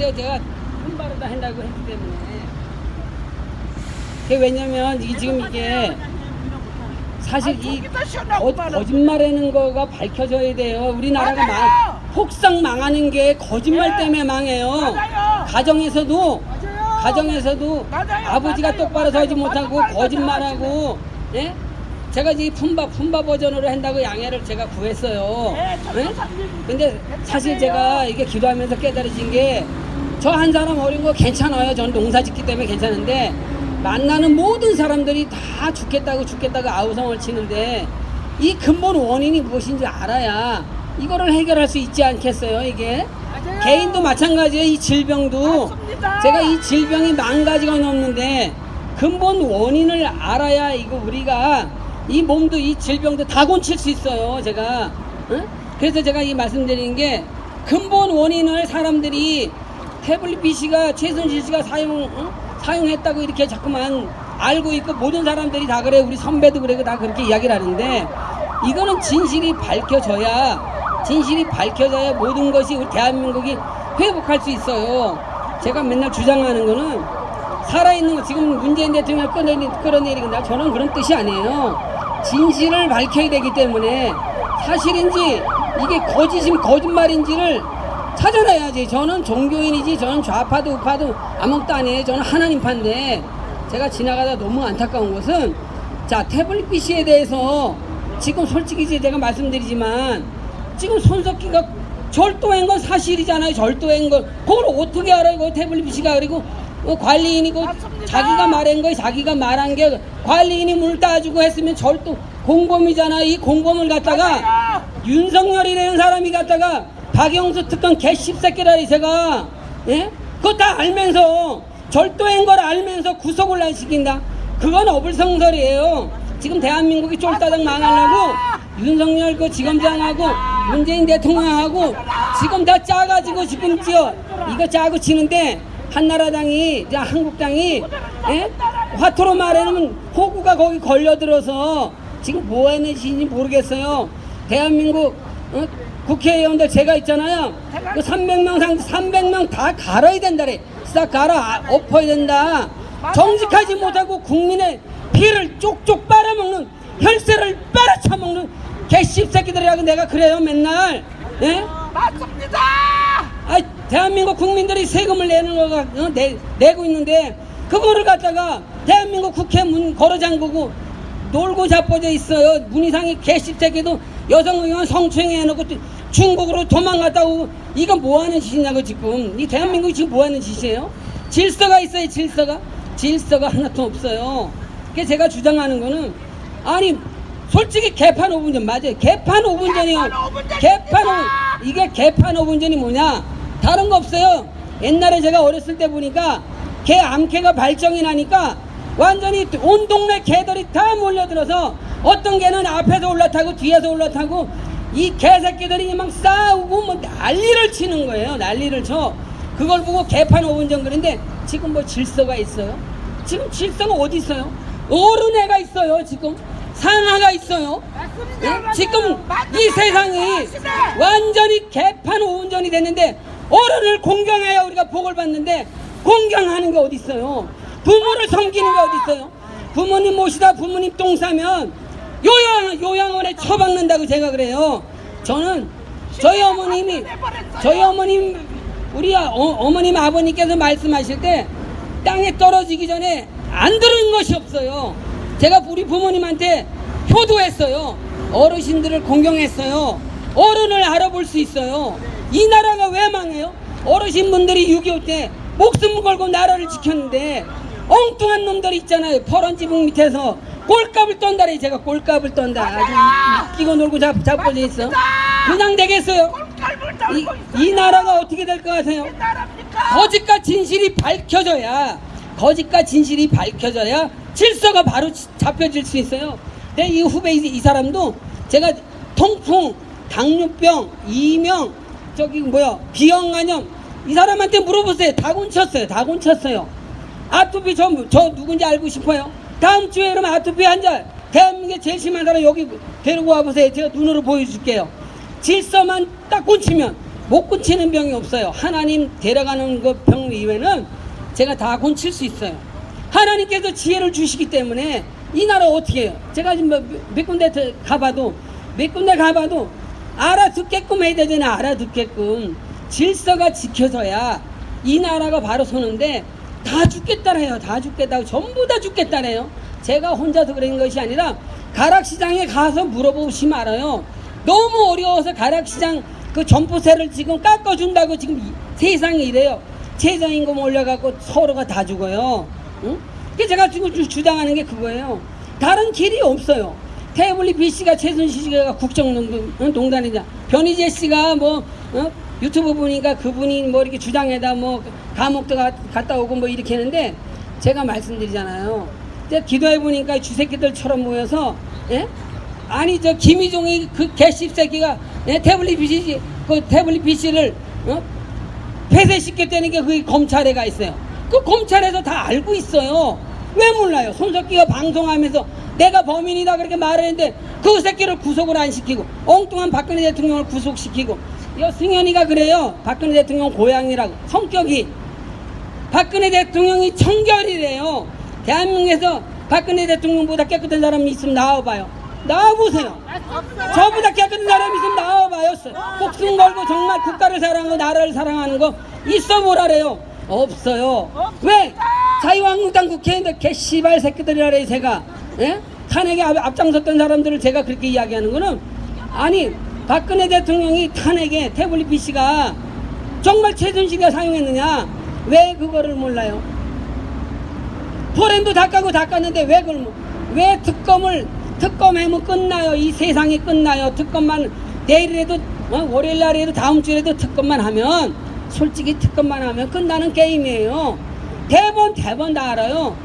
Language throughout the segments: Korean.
돼요. 제가 손바르다 한다고 했기 때문에. 그게 왜냐면 이게 지금 이게 사실 이 거, 거짓말하는 거가 밝혀져야 돼요. 우리나라가. 망, 폭삭 망하는 게 거짓말 네. 때문에 망해요. 가정에서도. 가정에서도. 아버지가. 똑바로 서지. 못하고. 거짓말하고 예? 제가 이 품바 품바 버전으로 한다고 양해를 제가 구했어요. 네, 예? 근데 사실 제가 이게 기도하면서 깨달으신 게 저 한 사람 어린 거 괜찮아요. 저는 농사 짓기 때문에 괜찮은데 만나는 모든 사람들이 다 죽겠다고 죽겠다고 아우성을 치는데 이 근본 원인이 무엇인지 알아야 이거를 해결할 수 있지 않겠어요, 이게? 맞아요. 개인도 마찬가지예요. 이 질병도 맞습니다. 제가 이 질병이 만 가지가 넘는데 근본 원인을 알아야 이거 우리가 이 몸도 이 질병도 다 고칠 수 있어요. 제가 응? 그래서 제가 이 말씀드리는 게 근본 원인을 사람들이 태블릿 PC가 최순실 씨가 사용 응? 사용했다고 이렇게 자꾸만 알고 있고 모든 사람들이 다 그래 우리 선배도 그래 다 그렇게 이야기를 하는데 이거는 진실이 밝혀져야 진실이 밝혀져야 모든 것이 우리 대한민국이 회복할 수 있어요. 제가 맨날 주장하는 거는 살아있는 거 지금 문재인 대통령을 끌어내리, 끌어내리긴다 저는 그런 뜻이 아니에요. 진실을 밝혀야 되기 때문에 사실인지 이게 거짓임 거짓말인지를 찾아내야지. 저는 종교인이지 저는 좌파도 우파도 아무것도 아니에요. 저는 하나님파인데 제가 지나가다 너무 안타까운 것은 자 태블릿 PC에 대해서 지금 솔직히 이제 제가 말씀드리지만 지금 손석기가 절도한 건 사실이잖아요. 절도한 건 그걸 어떻게 알아요? 그 태블릿 PC가 그리고 어, 관리인이고 맞습니다. 자기가 말한 거 자기가 말한 게 관리인이 물 따주고 했으면 절도 공범이잖아. 이 공범을 갖다가 맞아요. 윤석열이라는 사람이 갖다가 박영수 특검 개씹새끼라니 제가 예? 그거 다 알면서 절도한 걸 알면서 구속을 안 시킨다 그건 어불성설이에요 지금 대한민국이 쫄따닥 망하려고 윤석열 그 지검장하고 문재인 대통령하고 지금 다 짜가지고 지금 지어 이거 짜고 치는데 한나라당이 한국당이 예? 화토로 말하면 호구가 거기 걸려들어서 지금 뭐 하는 짓인지 모르겠어요. 대한민국 어? 국회의원들 제가 있잖아요. 그 300명 상 300명 다 갈아야 된다래. 싹 갈아 아, 엎어야 된다. 정직하지 못하고 국민의 피를 쪽쪽 빨아먹는 혈세를 빨아쳐먹는 개씹 새끼들이라고 내가 그래요 맨날. 예? 맞습니다. 아, 대한민국 국민들이 세금을 내는 거가 어, 내, 내고 있는데 그거를 갖다가 대한민국 국회 문 걸어 잠그고 놀고 자빠져 있어요. 문희상이 개씹새끼도 여성 의원 성추행 해놓고 또 중국으로 도망갔다 오고 이거 뭐 하는 짓이냐고 지금 이 대한민국이 지금 뭐 하는 짓이에요? 질서가 있어요 질서가 질서가 하나도 없어요. 그게 제가 주장하는 거는 아니 솔직히 개판 5분 전 맞아요. 개판 5분 전이요. 개판 5분 전입니다. 개판 5분 이게 개판 5분 전이 뭐냐? 다른 거 없어요. 옛날에 제가 어렸을 때 보니까 개 암캐가 발정이 나니까 완전히 온 동네 개들이 다 몰려들어서 어떤 개는 앞에서 올라타고 뒤에서 올라타고 이 개새끼들이 막 싸우고 뭐 난리를 치는 거예요. 난리를 쳐. 그걸 보고 개판 5분 전 그런데 지금 뭐 질서가 있어요? 지금 질서가 어디 있어요? 어른애가 있어요. 지금 상하가 있어요. 맞습니다. 예? 지금 맞습니다. 이 세상이 맞습니다. 완전히 개판 오운전이 됐는데 어른을 공경해야 우리가 복을 받는데 공경하는 게 어디 있어요? 부모를 섬기는 게 어디 있어요? 부모님 모시다 부모님 똥 싸면 요양 요양원에 처박는다고 제가 그래요. 저는 저희 어머님이 저희 어머님 우리 어, 어머님 아버님께서 말씀하실 때 땅에 떨어지기 전에 안 들은 것이 없어요. 제가 우리 부모님한테 효도했어요. 어르신들을 공경했어요. 어른을 알아볼 수 있어요. 이 나라가 왜 망해요? 어르신분들이 6.25 때 목숨 걸고 나라를 지켰는데 엉뚱한 놈들이 있잖아요. 퍼런 지붕 밑에서 꼴값을 떤다래. 제가 꼴값을 떤다. 아주 웃기고 놀고 잡, 잡혀져 있어. 그냥 되겠어요. 이. 이 나라가 어떻게 될 것 같아요? 거짓과 진실이 밝혀져야 거짓과 진실이 밝혀져야 질서가 바로 지- 잡혀질 수 있어요. 내 이 후배 이, 이 사람도 제가 통풍, 당뇨병, 이명, 저기 뭐야 비형 간염 이 사람한테 물어보세요. 다 곤쳤어요. 다 곤쳤어요. 아토피 저, 저 누군지 알고 싶어요. 다음 주에 그러면 아토피 환자 대한민국에 제일 심한 사람 여기 데리고 와보세요. 제가 눈으로 보여줄게요. 질서만 딱 곤치면 못 고치는 병이 없어요. 하나님 데려가는 그 병 이외에는 제가 다 고칠 수 있어요. 하나님께서 지혜를 주시기 때문에 이 나라 어떻게 해요? 제가 지금 몇, 몇 군데 더 가봐도 몇 군데 가봐도 알아듣게끔 해야 되잖아요. 알아듣게끔 질서가 지켜져야 이 나라가 바로 서는데 다 죽겠다래요. 다 죽겠다고 전부 다 죽겠다래요. 제가 혼자서 그런 것이 아니라 가락시장에 가서 물어보시면 알아요. 너무 어려워서 가락시장 그 점포세를 지금 깎아준다고 지금 이- 세상이 이래요. 최저임금 올려갖고 서로가 다 죽어요. 응? 그 제가 지금 주- 주장하는 게 그거예요. 다른 길이 없어요. 태블릿 B 씨가 최순실 씨가 국정농단이자 변희재 씨가 뭐 어? 유튜브 보니까 그분이 뭐 이렇게 주장에다 뭐 감옥도 가- 갔다 오고 뭐 이렇게 했는데 제가 말씀드리잖아요. 제가 기도해 보니까 쥐새끼들처럼 모여서 예? 아니 저 김희종이 그 개씹새끼가 예? 태블릿 씨, 그 태블릿 씨를 어? 폐쇄시켰다는 게그 검찰에 가 있어요. 그 검찰에서 다 알고 있어요. 왜 몰라요? 손석기가 방송하면서 내가 범인이다 그렇게 말했는데 그 새끼를 구속을 안 시키고 엉뚱한 박근혜 대통령을 구속시키고 여 승현이가 그래요. 박근혜 대통령 고향이라고 성격이 박근혜 대통령이 청결이래요. 대한민국에서 박근혜 대통령보다 깨끗한 사람이 있으면 나와봐요. 나와보세요. 저보다 깨끗한 사람이 있으면 나와봐요. 목숨 걸고 정말 국가를 사랑하고 나라를 사랑하는 거 있어 보라래요. 없어요. 왜? 자유한국당 국회의원들 개씨발 새끼들이라래 제가 예? 탄핵에 앞- 앞장섰던 사람들을 제가 그렇게 이야기하는 거는 아니 박근혜 대통령이 탄핵에 태블릿 PC가 정말 최순실이가 사용했느냐? 왜 그거를 몰라요? 포렌도 다 까고 다 깠는데 왜 그걸 못- 왜 특검을 특검하면 끝나요? 이 세상이 끝나요? 특검만 내일이라도 어, 월요일 날이라도 다음 주에도 특검만 하면 솔직히 특검만 하면 끝나는 게임이에요. 대본 대본 다 알아요.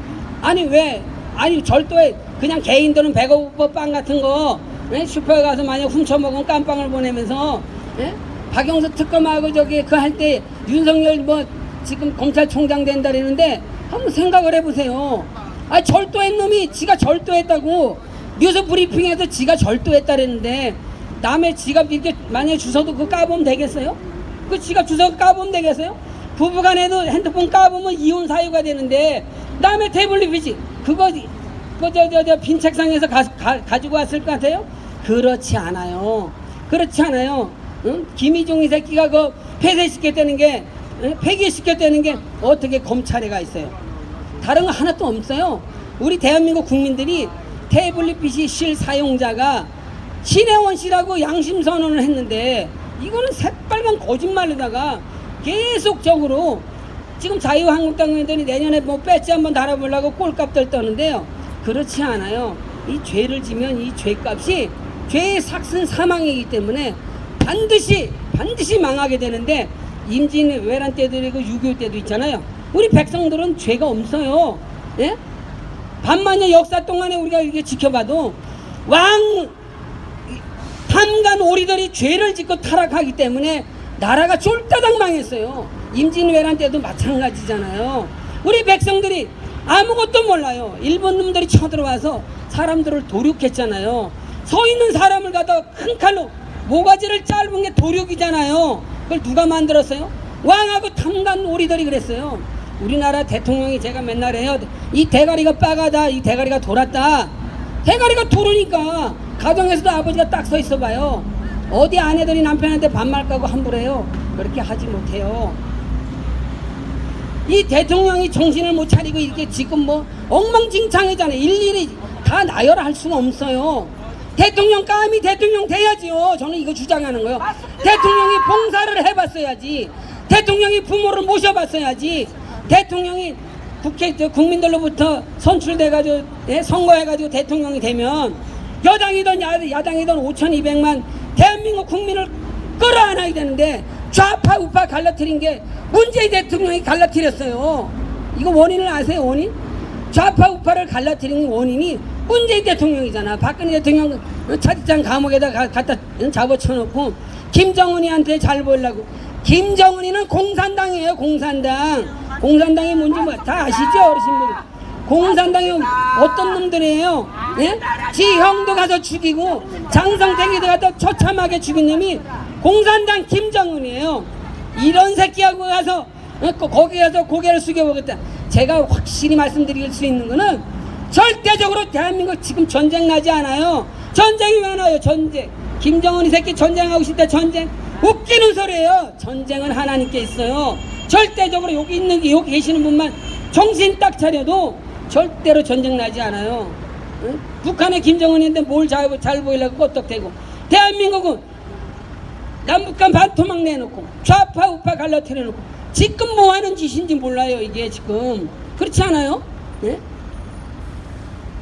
아니 왜? 아니 절도에 그냥 개인들은 배고파 빵 같은 거 예? 슈퍼에 가서 만약 훔쳐먹은 깜빵을 보내면서 예? 박영수 특검하고 저기 그 할 때 윤석열 뭐 지금 검찰총장 된다 그러는데 한번 생각을 해보세요. 아 절도한 놈이 지가 절도했다고 뉴스 브리핑에서 지가 절도했다 그랬는데 남의 지갑 이렇게 만약에 주워도 그거 까보면 되겠어요? 그 지갑 주워 까보면 되겠어요? 부부간에도 핸드폰 까보면 이혼 사유가 되는데 남의 태블릿 피지 그거 그저 저저빈 책상에서 가, 가, 가지고 왔을 것 같아요? 그렇지 않아요. 그렇지 않아요. 응? 김희종이 새끼가 그 폐쇄시켰다는 게 응? 폐기시켰다는 게 어떻게 검찰에 가 있어요? 다른 거 하나도 없어요. 우리 대한민국 국민들이 태블릿 PC 실 사용자가 신혜원 씨라고 양심 선언을 했는데 이거는 새빨간 거짓말에다가 계속적으로 지금 자유한국당 의원들이 내년에 뭐 배지 한번 달아보려고 꼴값들 떠는데요. 그렇지 않아요. 이 죄를 지면 이 죄값이 죄의 삭슨 사망이기 때문에 반드시 반드시 망하게 되는데 임진 외란 때도 있고 6.25 때도 있잖아요. 우리 백성들은 죄가 없어요. 예? 반만년 역사 동안에 우리가 이렇게 지켜봐도 왕 탐관 오리들이 죄를 짓고 타락하기 때문에 나라가 쫄따닥 망했어요. 임진왜란 때도 마찬가지잖아요. 우리 백성들이 아무것도 몰라요. 일본 놈들이 쳐들어와서 사람들을 도륙했잖아요. 서 있는 사람을 갖다 큰 칼로 모가지를 짧은 게 도륙이잖아요. 그걸 누가 만들었어요? 왕하고 탐관 오리들이 그랬어요. 우리나라 대통령이 제가 맨날 해요. 이 대가리가 빠가다. 이 대가리가 돌았다. 대가리가 돌으니까 가정에서도 아버지가 딱 서 있어 봐요. 어디 아내들이 남편한테 반말 까고 함부로 해요. 그렇게 하지 못해요. 이 대통령이 정신을 못 차리고 이렇게 지금 뭐 엉망진창이잖아요. 일일이 다 나열할 수가 없어요. 대통령 감히 대통령 돼야지요. 저는 이거 주장하는 거예요. 대통령이 봉사를 해봤어야지. 대통령이 부모를 모셔봤어야지. 대통령이 국회 저 국민들로부터 선출돼가지고 예, 선거해가지고 대통령이 되면 여당이든 야, 야당이든 5,200만 대한민국 국민을 끌어안아야 되는데 좌파 우파 갈라뜨린 게 문재인 대통령이 갈라뜨렸어요. 이거 원인을 아세요 원인? 좌파 우파를 갈라뜨린 원인이 문재인 대통령이잖아. 박근혜 대통령 차디찬 감옥에다 가- 갖다 잡아쳐놓고 김정은이한테 잘 보이려고. 김정은이는 공산당이에요. 공산당. 공산당이 뭔지 뭐다 아시죠 어르신들? 공산당이 어떤 놈들이에요? 예? 지 형도 가서 죽이고 장성택이도 갖다 처참하게 죽인 놈이 공산당 김정은이에요. 이런 새끼하고 가서 어, 거- 거기 가서 고개를 숙여보겠다. 제가 확실히 말씀드릴 수 있는 거는 절대적으로 대한민국 지금 전쟁 나지 않아요. 전쟁이 왜 나요? 전쟁. 김정은이 새끼 전쟁하고 싶다 전쟁. 웃기는 소리예요. 전쟁은 하나님께 있어요. 절대적으로 여기 있는 게 여기 계시는 분만 정신 딱 차려도 절대로 전쟁 나지 않아요. 응? 북한의 김정은인데 뭘잘잘 보이려고 껐떡대고 대한민국은 남북한 반토막 내놓고 좌파 우파 갈라뜨려 놓고 지금 뭐 하는 짓인지 몰라요 이게 지금 그렇지 않아요? 예?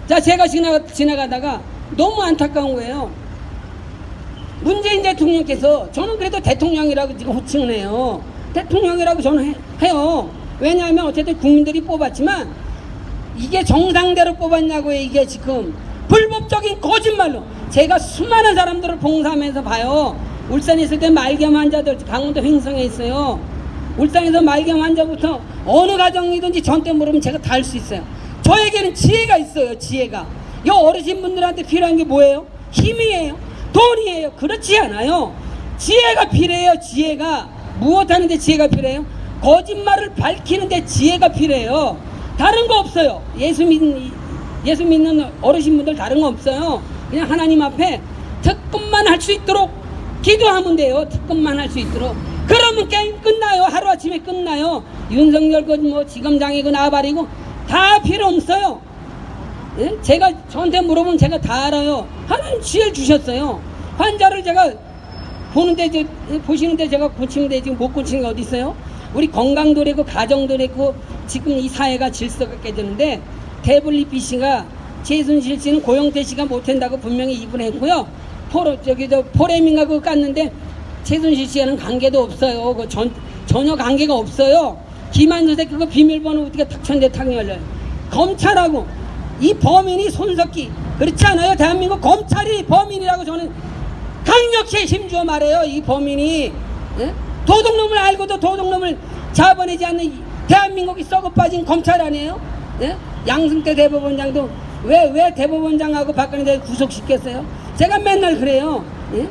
자 제가 지나가, 지나가다가 너무 안타까운 거예요 문재인 대통령께서 저는 그래도 대통령이라고 지금 호칭을 해요 대통령이라고 저는 해, 해요 왜냐하면 어쨌든 국민들이 뽑았지만 이게 정상대로 뽑았냐고요 이게 지금. 불법적인 거짓말로. 제가 수많은 사람들을 봉사하면서 봐요. 울산에 있을 때 말기암 환자들 강원도 횡성에 있어요. 울산에서 말기암 환자부터 어느 가정이든지 전때 물으면 제가 다 할 수 있어요. 저에게는 지혜가 있어요 지혜가. 이 어르신분들한테 필요한 게 뭐예요? 힘이에요? 돈이에요? 그렇지 않아요. 지혜가 필요해요 지혜가. 무엇하는데 지혜가 필요해요? 거짓말을 밝히는데 지혜가 필요해요 다른 거 없어요 예수 믿 예수 믿는 어르신분들 다른 거 없어요 그냥 하나님 앞에 특급만 할 수 있도록 기도하면 돼요 특급만 할 수 있도록 그러면 게임 끝나요 하루아침에 끝나요 윤석열 거뭐 지검장이고 나발이고 다 필요 없어요 예? 제가 저한테 물어보면 제가 다 알아요. 하나님 지혜를 주셨어요. 환자를 제가 보는데 보시는데 제가 고치는데 지금 못 고치는 게 어디 있어요? 우리 건강도 그랬고 가정도 그랬고 지금 이 사회가 질서가 깨지는데 태블릿 씨가 최순실 씨는 고영태 씨가 못한다고 분명히 입은했고요. 포로 저기 저 포레밍가 그거 깠는데 최순실 씨와는 관계도 없어요. 그 전, 전혀 관계가 없어요. 김한수 새 그거 비밀번호 어떻게 탁천대 탁이 열려요. 검찰하고 이 범인이 손석기 그렇지 않아요 대한민국 검찰이 범인이라고 저는 강력히 힘주어 말해요 이 범인이 예? 도둑놈을 알고도 도둑놈을 잡아내지 않는 이 대한민국이 썩어 빠진 검찰 아니에요 예? 양승태 대법원장도 왜 왜 대법원장하고 박근혜 대표 구속시켰어요 제가 맨날 그래요 예?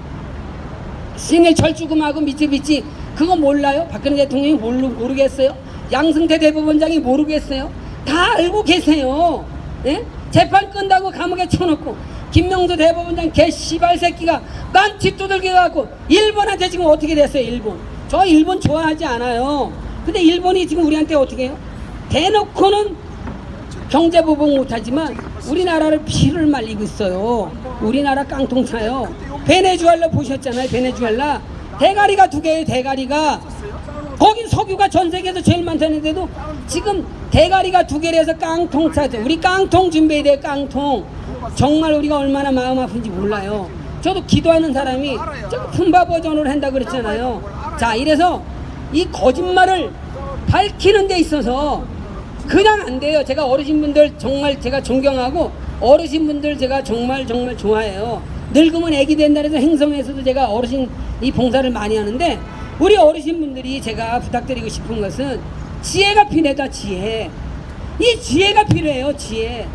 신일 철주금하고 미츠비치 그거 몰라요? 박근혜 대통령이 모르, 모르겠어요? 양승태 대법원장이 모르겠어요? 다 알고 계세요. 예? 재판 끝나고 감옥에 쳐놓고 김명수 대법원장 개 씨발 새끼가 깐치 두들겨 갖고 일본한테 지금 어떻게 됐어요? 일본. 저 일본 좋아하지 않아요. 근데 일본이 지금 우리한테 어떻게 해요? 대놓고는 경제 보복 못하지만 우리나라를 피를 말리고 있어요. 우리나라 깡통차요. 베네수엘라 보셨잖아요. 베네수엘라 대가리가 두 개예요. 대가리가 거긴 석유가 전 세계에서 제일 많다는데도 지금 대가리가 두 개라서 깡통차죠. 우리 깡통 준비해야 돼요. 깡통. 정말 우리가 얼마나 마음 아픈지 몰라요. 저도 기도하는 사람이 저 품바 버전으로 한다 그랬잖아요. 자, 이래서 이 거짓말을 밝히는 데 있어서 그냥 안 돼요. 제가 어르신분들 정말 제가 존경하고 어르신분들 제가 정말 정말 좋아해요. 늙으면 애기 된다 해서 행성에서도 제가 어르신 이 봉사를 많이 하는데 우리 어르신분들이 제가 부탁드리고 싶은 것은 지혜가 필요하다 지혜. 이 지혜가 필요해요 지혜.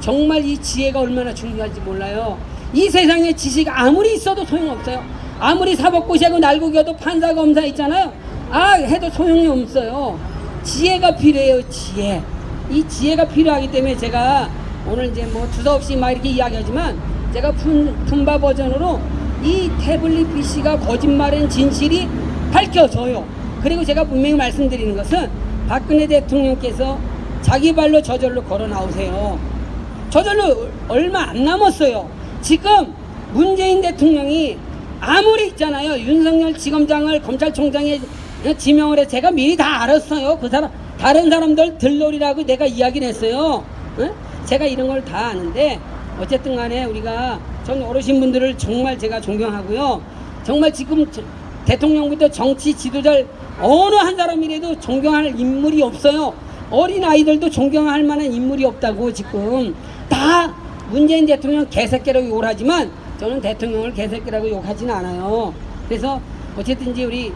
정말 이 지혜가 얼마나 중요한지 몰라요. 이 세상에 지식 아무리 있어도 소용없어요. 아무리 사법고시하고 날고겨도 판사 검사 있잖아요. 아 해도 소용이 없어요. 지혜가 필요해요 지혜. 이 지혜가 필요하기 때문에 제가 오늘 이제 뭐 두서없이 막 이렇게 이야기하지만 제가 품, 품바 버전으로 이 태블릿 PC가 거짓말은 진실이 밝혀져요. 그리고 제가 분명히 말씀드리는 것은 박근혜 대통령께서 자기 발로 저절로 걸어 나오세요. 저절로 얼마 안 남았어요. 지금 문재인 대통령이 아무리 있잖아요. 윤석열 지검장을 검찰총장에 지명을 해 제가 미리 다 알았어요. 그 사람 다른 사람들 들놀이라고 내가 이야기를 했어요. 응? 제가 이런 걸 다 아는데 어쨌든 간에 우리가 전 어르신 분들을 정말 제가 존경하고요. 정말 지금 저- 대통령부터 정치 지도자 어느 한 사람이라도 존경할 인물이 없어요. 어린 아이들도 존경할 만한 인물이 없다고 지금 다 문재인 대통령 개새끼라고 욕을 하지만 저는 대통령을 개새끼라고 욕하지는 않아요. 그래서 어쨌든지 우리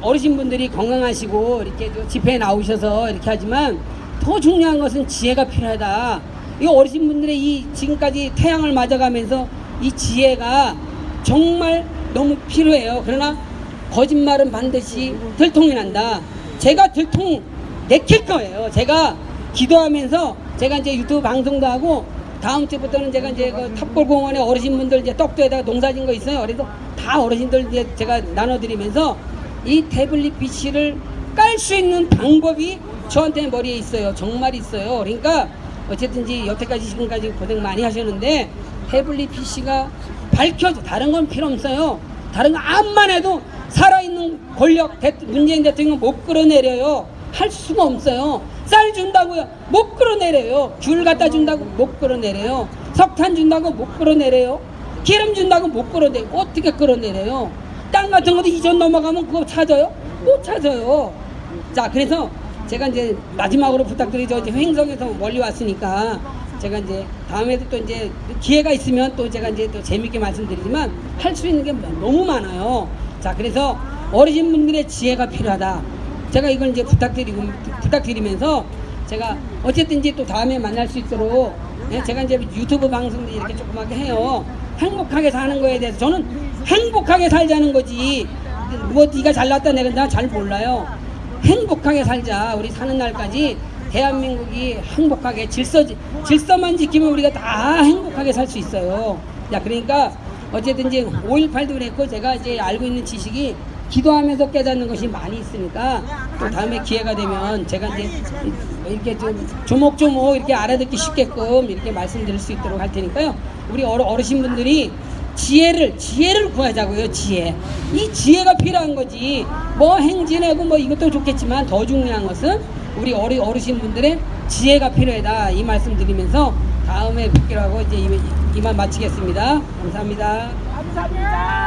어르신분들이 건강하시고 이렇게 또 집회에 나오셔서 이렇게 하지만 더 중요한 것은 지혜가 필요하다. 이 어르신분들의 이 지금까지 태양을 맞아가면서 이 지혜가 정말 너무 필요해요. 그러나 거짓말은 반드시 들통이 난다. 제가 들통 내킬 거예요. 제가 기도하면서 제가 이제 유튜브 방송도 하고 다음 주부터는 제가 이제 그 탑골공원에 어르신분들 이제 떡도에다가 농사진 거 있어요. 그래서 다 어르신들 이제 제가 나눠드리면서 이 태블릿 PC를 깔 수 있는 방법이 저한테 머리에 있어요. 정말 있어요. 그러니까 어쨌든지 여태까지 지금까지 고생 많이 하셨는데 태블릿 PC가 밝혀져 다른 건 필요 없어요. 다른 거 암만 해도 살아있는 권력 대- 문재인 대통령 못 끌어내려요. 할 수가 없어요. 쌀 준다고요. 못 끌어내려요. 귤 갖다 준다고 못 끌어내려요. 석탄 준다고 못 끌어내려요. 기름 준다고 못 끌어내. 어떻게 끌어내려요? 땅 같은 것도 이전 넘어가면 그거 찾아요? 못 찾아요. 자, 그래서 제가 이제 마지막으로 부탁드리죠. 이제 횡성에서 멀리 왔으니까 제가 이제 다음에도 또 이제 기회가 있으면 또 제가 이제 또 재밌게 말씀드리지만 할 수 있는 게 너무 많아요. 자, 그래서 어르신 분들의 지혜가 필요하다. 제가 이걸 이제 부탁드리고 부탁드리면서 제가 어쨌든 이제 또 다음에 만날 수 있도록 예, 제가 이제 유튜브 방송도 이렇게 조그맣게 해요. 행복하게 사는 거에 대해서 저는 행복하게 살자는 거지. 뭐 네가 잘났다 내가 나잘 몰라요. 행복하게 살자. 우리 사는 날까지 대한민국이 행복하게 질서 질서만 지키면 우리가 다 행복하게 살 수 있어요. 자, 그러니까 어쨌든 이제 5.18도 그랬고 제가 이제 알고 있는 지식이 기도하면서 깨닫는 것이 많이 있으니까 또 다음에 기회가 되면 제가 이제 이렇게 좀 조목조목 이렇게 알아듣기 쉽게끔 이렇게 말씀드릴 수 있도록 할 테니까요. 우리 어르, 어르신분들이 지혜를 지혜를 구하자고요. 지혜. 이 지혜가 필요한 거지. 뭐 행진하고 뭐 이것도 좋겠지만 더 중요한 것은 우리 어르 어르신분들의 지혜가 필요하다. 이 말씀 드리면서 다음에 뵙기로 하고 이제 이만 마치겠습니다. 감사합니다. 감사합니다.